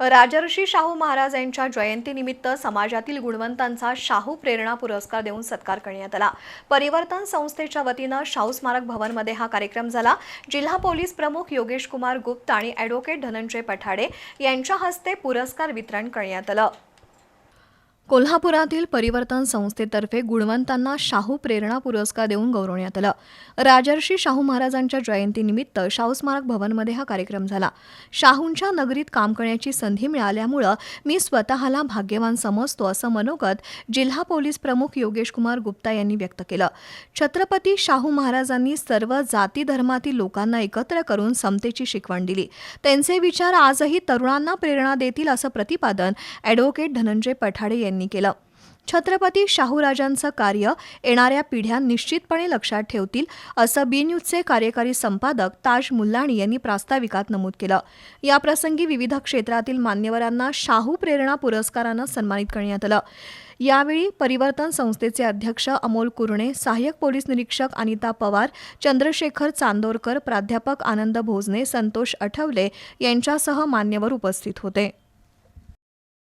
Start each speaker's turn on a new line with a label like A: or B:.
A: राजर्षी शाहू महाराज यांच्या जयंतीनिमित्त समाजातील गुणवंतांचा शाहू प्रेरणा पुरस्कार देऊन सत्कार करण्यात आला. परिवर्तन संस्थेच्या वतीनं शाहू स्मारक भवनमध्ये हा कार्यक्रम झाला. जिल्हा पोलीस प्रमुख योगेश कुमार गुप्त आणि ॲडव्होकेट धनंजय पठाडे यांच्या हस्ते पुरस्कार वितरण करण्यात आलं. कोल्हापुरातील परिवर्तन संस्थेतर्फे गुणवंतांना शाहू प्रेरणा पुरस्कार देऊन गौरवण्यात आलं. राजर्षी शाहू महाराजांच्या जयंतीनिमित्त शाहू स्मारक भवनमध्ये हा कार्यक्रम झाला. शाहूंच्या नगरीत काम करण्याची संधी मिळाल्यामुळं मी स्वतःला भाग्यवान समजतो असं मनोगत जिल्हा पोलीस प्रमुख योगेश कुमार गुप्ता यांनी व्यक्त केलं. छत्रपती शाहू महाराजांनी सर्व जाती धर्मातील लोकांना एकत्र करून समतेची शिकवण दिली. त्यांचे विचार आजही तरुणांना प्रेरणा देतील असं प्रतिपादन ॲडव्होकेट धनंजय पठाडे यांनी यांनी केलं. छत्रपती शाहूराजांचं कार्य येणाऱ्या पिढ्या निश्चितपणे लक्षात ठेवतील असं बी न्यूजचे कार्यकारी संपादक ताज मुल्लाणी यांनी प्रास्ताविकात नमूद केलं. याप्रसंगी विविध क्षेत्रातील मान्यवरांना शाहू प्रेरणा पुरस्कारानं सन्मानित करण्यात आलं. यावेळी परिवर्तन संस्थेचे अध्यक्ष अमोल कुरणे सहाय्यक पोलीस निरीक्षक अनिता पवार चंद्रशेखर चांदोरकर प्राध्यापक आनंद भोजने संतोष आठवले यांच्यासह मान्यवर उपस्थित होते.